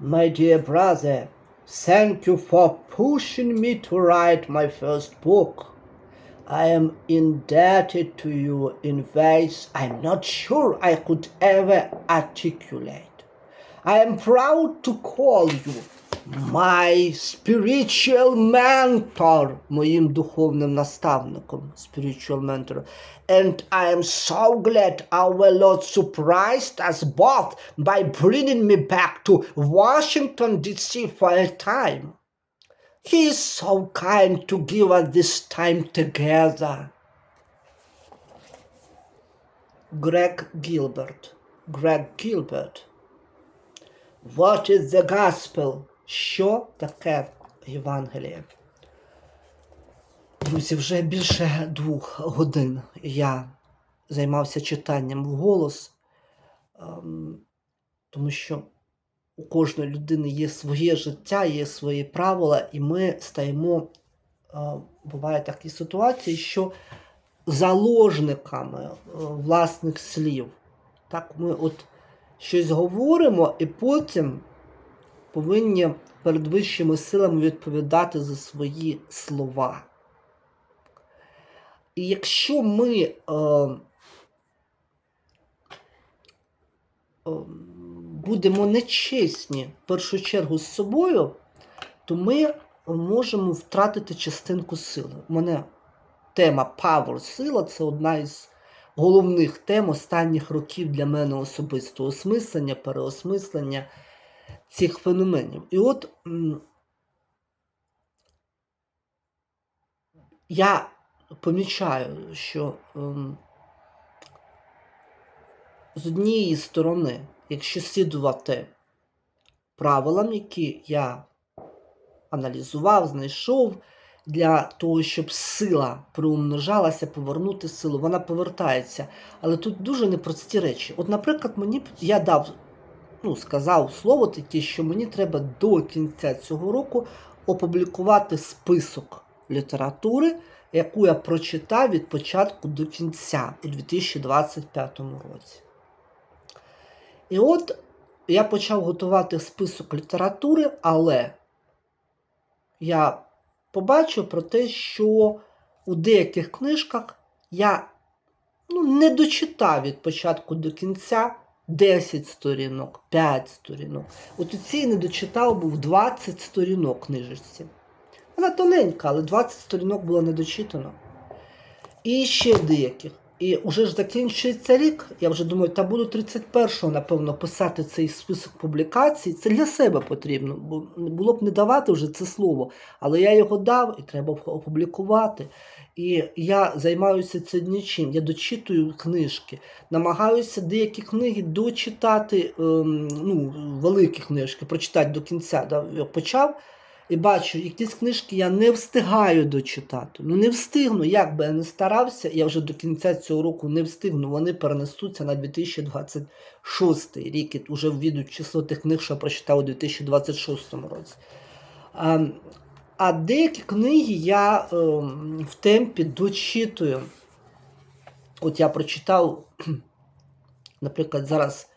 My dear brother, thank you for pushing me to write my first book. I am indebted to you in ways I'm not sure I could ever articulate. I am proud to call you my spiritual mentor, моїм духовним наставником, spiritual mentor. And I am so glad our Lord surprised us both by bringing me back to Washington, D.C. for a time. He is so kind to give us this time together. Greg Gilbert. Greg Gilbert. What is the gospel? Що таке Євангеліє? Друзі, вже більше двох годин я займався читанням вголос, ем, тому що у кожної людини є своє життя, є свої правила, і ми стаємо, е, буває такі ситуації, що заложниками е, власних слів. Так, ми от щось говоримо, і потім повинні перед вищими силами відповідати за свої слова. І якщо ми е, е, будемо нечесні в першу чергу з собою, то ми можемо втратити частинку сили. У мене тема Power сила це одна із головних тем останніх років для мене особисто осмислення, переосмислення цих феноменів. І от я помічаю, що ем, з однієї сторони, якщо слідувати правилам, які я аналізував, знайшов, для того, щоб сила приумножалася, повернути силу, вона повертається. Але тут дуже непрості речі. От, наприклад, мені я дав, ну, сказав слово таке, що мені треба до кінця цього року опублікувати список літератури, яку я прочитав від початку до кінця у 2025 році. І от я почав готувати список літератури, але я побачив про те, що у деяких книжках я ну, не дочитав від початку до кінця 10 сторінок, 5 сторінок. От у цій не дочитав був 20 сторінок книжечці. Вона тоненька, але 20 сторінок було не дочитано. І ще деяких. І вже ж закінчується рік. Я вже думаю, та буду 31-го, напевно, писати цей список публікацій. Це для себе потрібно, було б не давати вже це слово. Але я його дав і треба опублікувати. І я займаюся цим нічим. Я дочитую книжки, намагаюся деякі книги дочитати, ем, ну, великі книжки, прочитати до кінця. Да, я почав. І бачу, якісь книжки я не встигаю дочитати. Ну не встигну, як би я не старався, я вже до кінця цього року не встигну. Вони перенесуться на 2026 рік. І вже ввідуть число тих книг, що я прочитав у 2026 році. А, а деякі книги я е, в темпі дочитую. От я прочитав, наприклад, зараз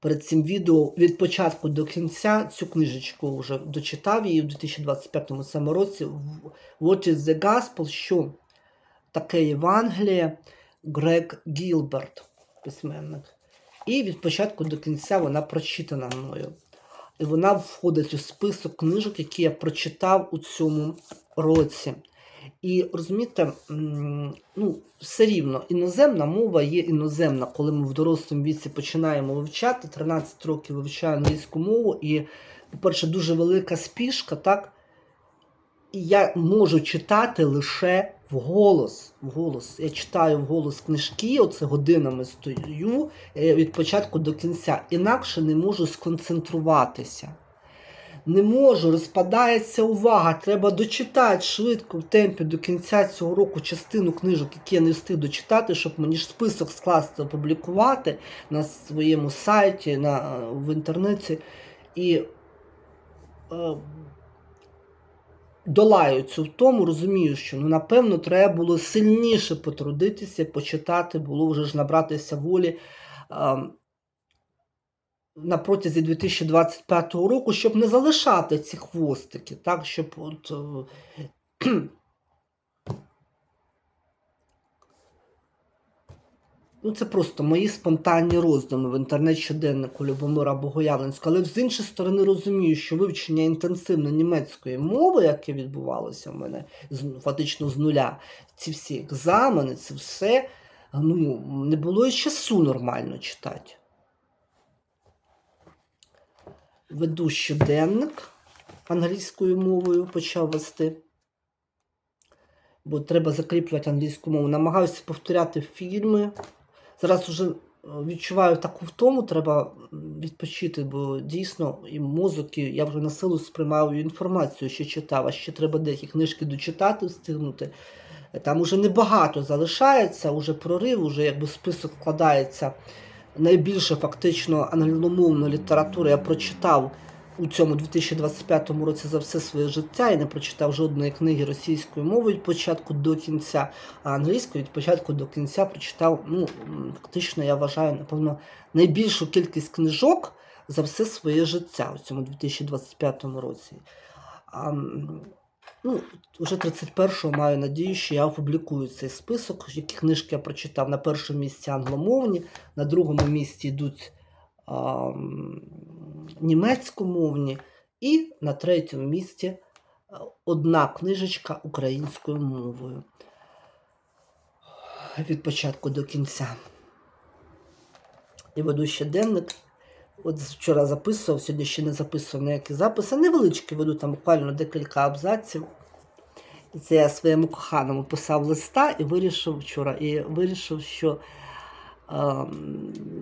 перед цим відео від початку до кінця цю книжечку вже дочитав її в 2025 саме році. What is the Gospel, що таке Євангеліє Грег Гілберт, письменник. І від початку до кінця вона прочитана мною. І вона входить у список книжок, які я прочитав у цьому році. І розумієте, ну, все рівно іноземна мова є іноземна, коли ми в дорослому віці починаємо вивчати, 13 років вивчаю англійську мову, і, по-перше, дуже велика спішка, так? І я можу читати лише вголос. вголос. Я читаю вголос книжки, оце годинами стою е, від початку до кінця. Інакше не можу сконцентруватися. Не можу, розпадається увага. Треба дочитати швидко в темпі до кінця цього року частину книжок, які я не встиг дочитати, щоб мені ж список скласти, опублікувати на своєму сайті, на, в інтернеті. І е, долаю цю втому, розумію, що ну, напевно треба було сильніше потрудитися, почитати, було вже ж набратися волі. Е, на протязі 2025 року, щоб не залишати ці хвостики, так, щоб от. Ну, це просто мої спонтанні роздуми в інтернет-щоденнику Любомира Богоявленського. Але з іншої сторони розумію, що вивчення інтенсивно німецької мови, яке відбувалося в мене фактично з нуля, ці всі екзамени, це все ну, не було і часу нормально читати. Веду щоденник англійською мовою почав вести. Бо треба закріплювати англійську мову. Намагаюся повторяти фільми. Зараз вже е, відчуваю таку втому, треба відпочити, бо дійсно і мозок, я вже на силу сприймаю інформацію, що читав, а ще треба деякі книжки дочитати, встигнути. Е, Там уже небагато залишається, уже прорив, уже якби список складається. Найбільше фактично англомовної літератури я прочитав у цьому 2025 році за все своє життя і не прочитав жодної книги російською мовою від початку до кінця, а англійською від початку до кінця прочитав, ну, фактично, я вважаю, напевно, найбільшу кількість книжок за все своє життя у цьому 2025 році. Ну, вже 31-го маю надію, що я опублікую цей список, які книжки я прочитав на першому місці англомовні, на другому місці йдуть а, німецькомовні, і на третьому місці одна книжечка українською мовою. Від початку до кінця. І веду щоденник. От вчора записував, сьогодні ще не записував ніякі записи. Невеличкі веду там буквально декілька абзаців. І це я своєму коханому писав листа і вирішив вчора, і вирішив, що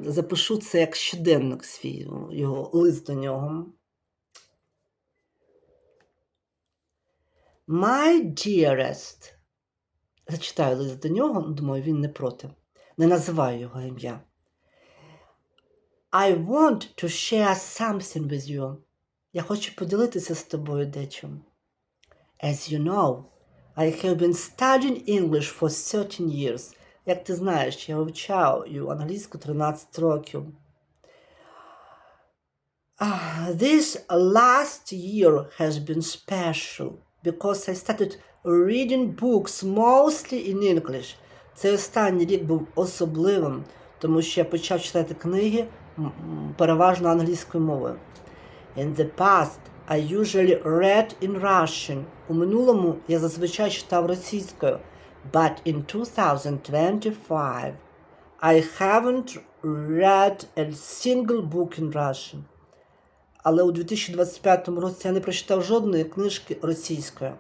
запишу це як щоденник свій, ну, його лист до нього. My dearest. Зачитаю лист до нього, думаю, він не проти. Не називаю його ім'я. I want to share something with you. Я хочу поділитися з тобою дечим. As you know, I have been studying English for 13 years. Як ти знаєш, я вивчаю англійську 13 років. Ah, This last year has been special because I started reading books mostly in English. Цей останній рік був особливим, тому що я почав читати книги переважно англійською мовою. In the past, I usually read in Russian. У минулому я зазвичай читав російською. But in 2025, I haven't read a single book in Russian. Але у 2025 році я не прочитав жодної книжки російською.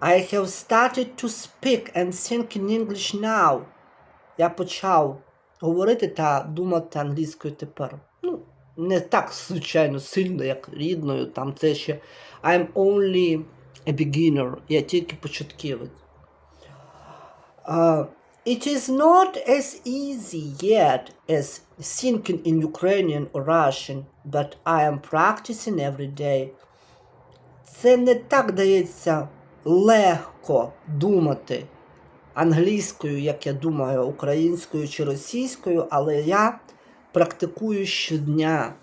I have started to speak and think in English now. Я почав говорити та думати англійською тепер. Ну, не так, звичайно, сильно, як рідною. Там це ще I'm only a beginner. Я тільки початківець. Uh, it is not as easy yet as thinking in Ukrainian or Russian, but I am practicing every day. Це не так дається легко думати англійською, як я думаю, українською чи російською, але я практикую щодня.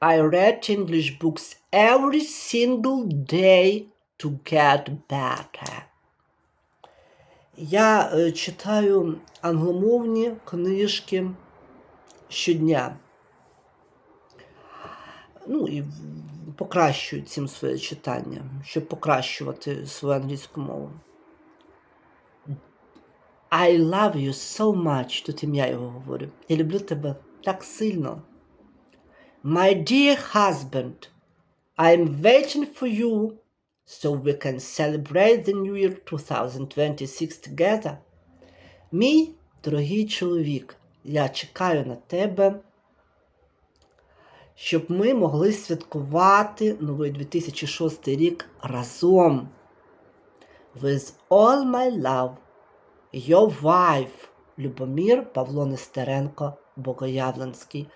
I read English books every single day to get better. Я е, читаю англомовні книжки щодня. Ну і покращую цим своє читання, щоб покращувати свою англійську мову. I love you so much. Тут ім'я його говорю. Я люблю тебе так сильно. My dear husband, I'm waiting for you so we can celebrate the New Year 2026 together. Мій дорогий чоловік, я чекаю на тебе, щоб ми могли святкувати новий 2006 рік разом. With all my love, your wife, Любомір Павло Нестеренко Богоявленський,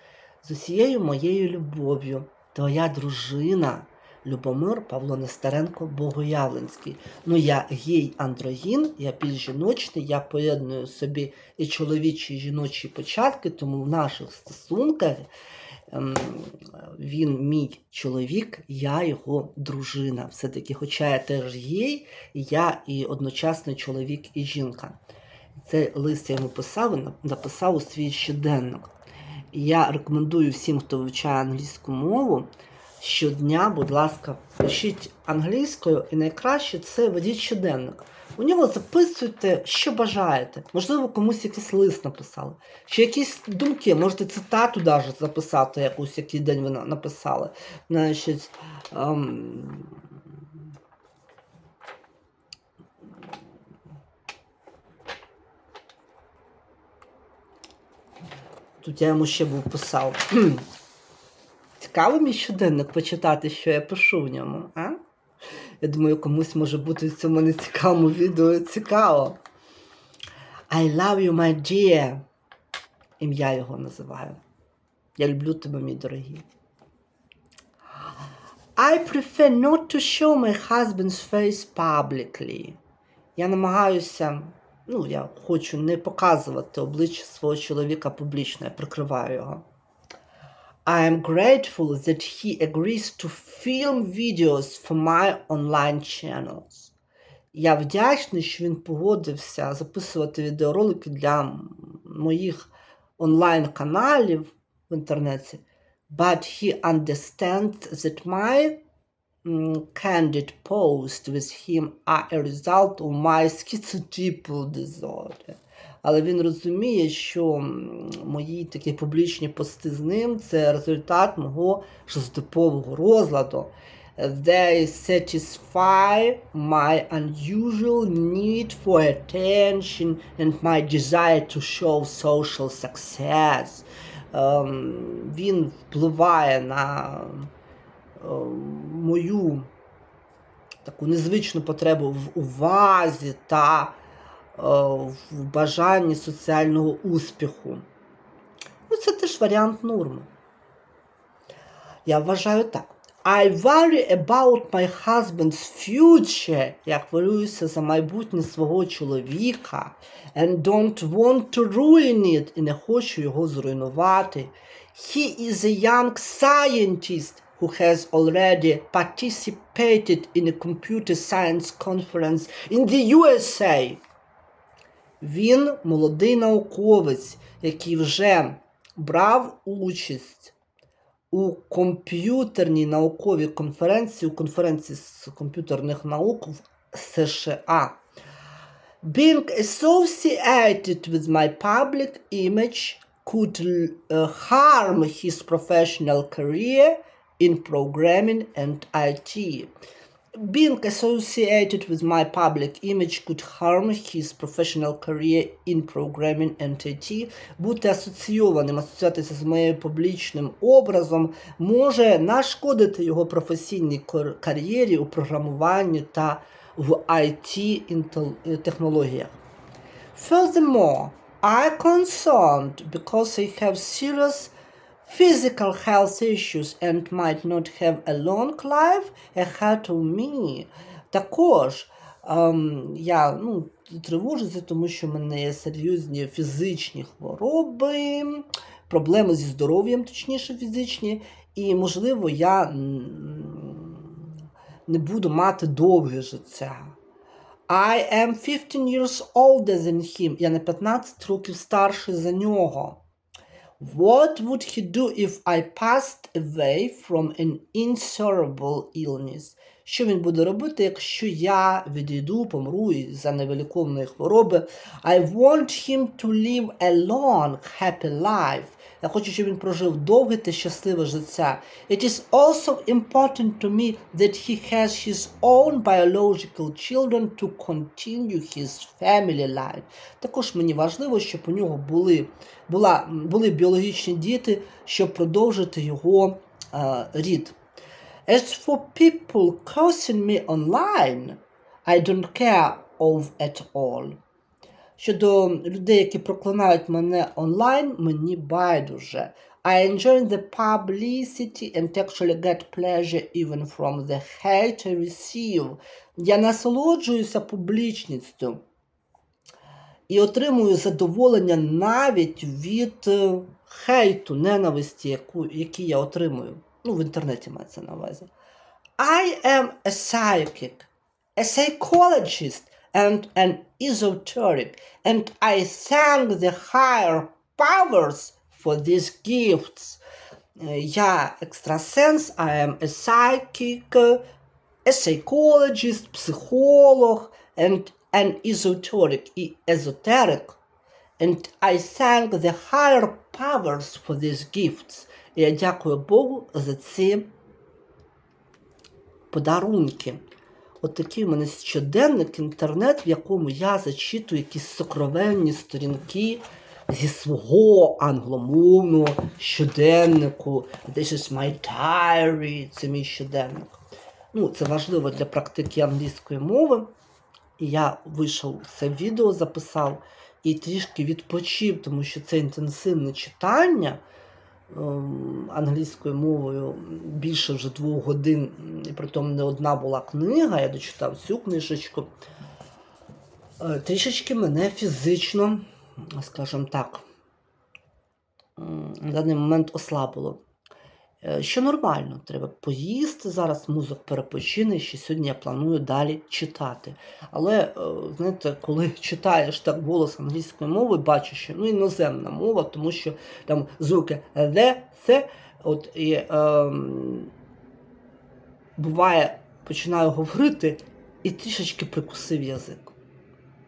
з усією моєю любов'ю, твоя дружина Любомир Павло Нестеренко Богоявленський. Ну, я гей-андрогін, я більш жіночний, я поєдную собі і чоловічі, і жіночі початки, тому в наших стосунках ем, він мій чоловік, я його дружина. Все-таки, хоча я теж гей, я і одночасно чоловік і жінка. Цей лист я йому писав, і написав у свій щоденник. Я рекомендую всім, хто вивчає англійську мову, щодня, будь ласка, пишіть англійською, і найкраще це ведіть щоденник. У нього записуйте, що бажаєте. Можливо, комусь якийсь лист написали. Чи якісь думки, можете цитату навіть записати, якусь який день ви написали. Значить, ем, Тут я йому ще був писав. Цікаво мій щоденник почитати, що я пишу в ньому, а? Я думаю, комусь може бути в цьому нецікавому відео цікаво. I love you, my dear. Ім'я його називаю. Я люблю тебе, мій дорогий. I prefer not to show my husband's face publicly. Я намагаюся, ну, я хочу не показувати обличчя свого чоловіка публічно, я прикриваю його. I am grateful that he agrees to film videos for my online channels. Я вдячний, що він погодився записувати відеоролики для м- моїх онлайн-каналів в інтернеті. But he understands that my mm, candid post with him are a result of my schizotypal disorder. Але він розуміє, що мої такі публічні пости з ним це результат мого шизотипового розладу. They satisfy my unusual need for attention and my desire to show social success. Ем, він впливає на ем, мою таку незвичну потребу в увазі та в бажанні соціального успіху. Ну, це теж варіант норми. Я вважаю так. I worry about my husband's future. Я хвилююся за майбутнє свого чоловіка. And don't want to ruin it. І не хочу його зруйнувати. He is a young scientist who has already participated in a computer science conference in the USA. Він молодий науковець, який вже брав участь у комп'ютерній науковій конференції, у конференції з комп'ютерних наук в США. Being associated with my public image could harm his professional career in programming and IT. Being associated with my public image could harm his professional career in programming and IT. Бути асоційованим, асоціюватися з моїм публічним образом може нашкодити його професійній кар- кар'єрі у програмуванні та в IT технологіях. Furthermore, I concerned because I have serious physical health issues and might not have a long life ahead of me. Також ем, я ну, тривожуся, тому що в мене є серйозні фізичні хвороби, проблеми зі здоров'ям, точніше фізичні, і, можливо, я не буду мати довге життя. I am 15 years older than him. Я на 15 років старший за нього. What would he do if I passed away from an incurable illness? Що він буде робити, якщо я відійду, помру за невеликовної хвороби? I want him to live a long, happy life. Я хочу, щоб він прожив довге та щасливе життя. It is also important to me that he has his own biological children to continue his family life. Також мені важливо, щоб у нього були, була, були біологічні діти, щоб продовжити його е, рід. As for people cursing me online, I don't care of at all. Щодо людей, які проклинають мене онлайн, мені байдуже. I enjoy the publicity and actually get pleasure even from the hate I receive. Я насолоджуюся публічністю і отримую задоволення навіть від е, хейту, ненависті, яку, який я отримую. Ну, в інтернеті мається на увазі. I am a psychic, a psychologist, and an esoteric, and I thank the higher powers for these gifts. Е, Я екстрасенс, I am a psychic, a psychologist, психолог, and an esoteric, і esoteric. And I thank the higher powers for these gifts. І я дякую Богу за ці подарунки. От такий у мене щоденник, інтернет, в якому я зачитую якісь сокровенні сторінки зі свого англомовного щоденнику. This is my diary, це мій щоденник. Ну, це важливо для практики англійської мови. І я вийшов це відео, записав і трішки відпочив, тому що це інтенсивне читання англійською мовою більше вже двох годин, і притом не одна була книга, я дочитав цю книжечку. Е, Трішечки мене фізично, скажімо так, на даний момент ослабило. Е, Що нормально, треба поїсти зараз, мозок перепочине, ще сьогодні я планую далі читати. Але, е, знаєте, коли читаєш так голос англійської мови, бачиш, що ну, іноземна мова, тому що там звуки the, the, от і ем, буває, починаю говорити і трішечки прикусив язик.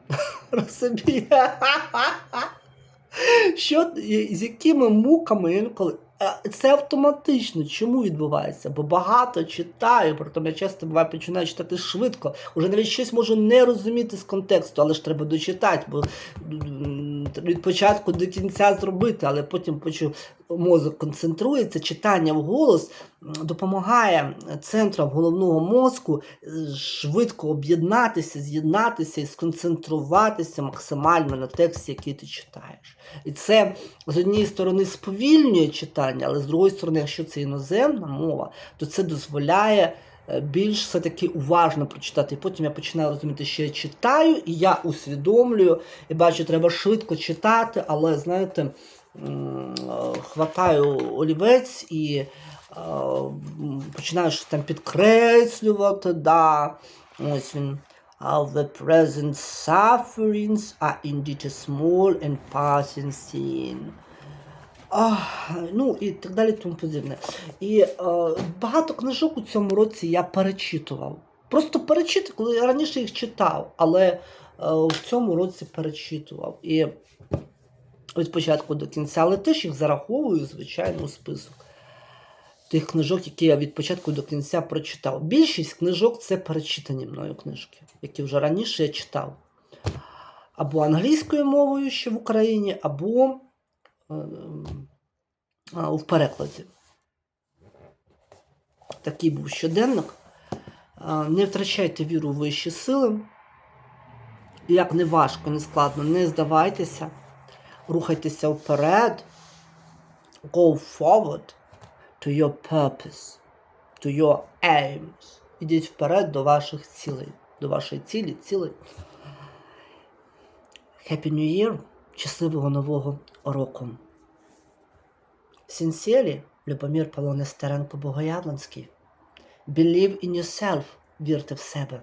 Розумієте? Що, з якими муками інколи. Е, Це автоматично. Чому відбувається? Бо багато читаю, притом я часто буває починаю читати швидко. Уже навіть щось можу не розуміти з контексту, але ж треба дочитати, бо від початку до кінця зробити, але потім почу мозок концентрується, читання в голос допомагає центрам головного мозку е, швидко об'єднатися, з'єднатися і сконцентруватися максимально на тексті, який ти читаєш. І це з однієї сторони сповільнює читання, але з другої сторони, якщо це іноземна мова, то це дозволяє більш все-таки уважно прочитати. І потім я починаю розуміти, що я читаю, і я усвідомлюю, і бачу, треба швидко читати, але знаєте, е, хватаю олівець і е, починаю щось там підкреслювати. Да. Ось він. How the present sufferings are indeed a small and passing sin. Ах, ну і так далі, тому подібне. І е, багато книжок у цьому році я перечитував. Просто перечитував, коли я раніше їх читав, але е, в цьому році перечитував. І від початку до кінця, але теж їх зараховую, звичайно, у список тих книжок, які я від початку до кінця прочитав. Більшість книжок це перечитані мною книжки, які вже раніше я читав. Або англійською мовою ще в Україні, або е, е, в перекладі. Такий був щоденник. Е, Не втрачайте віру в вищі сили. Як не важко, не складно, не здавайтеся, рухайтеся вперед. Go forward to your purpose, to your aims. Ідіть вперед до ваших цілей, до вашої цілі, цілей. Happy New Year! Щасливого нового року! Сінсілі Любомир Полонестеренко Богоявленський. Believe in yourself, вірте в себе.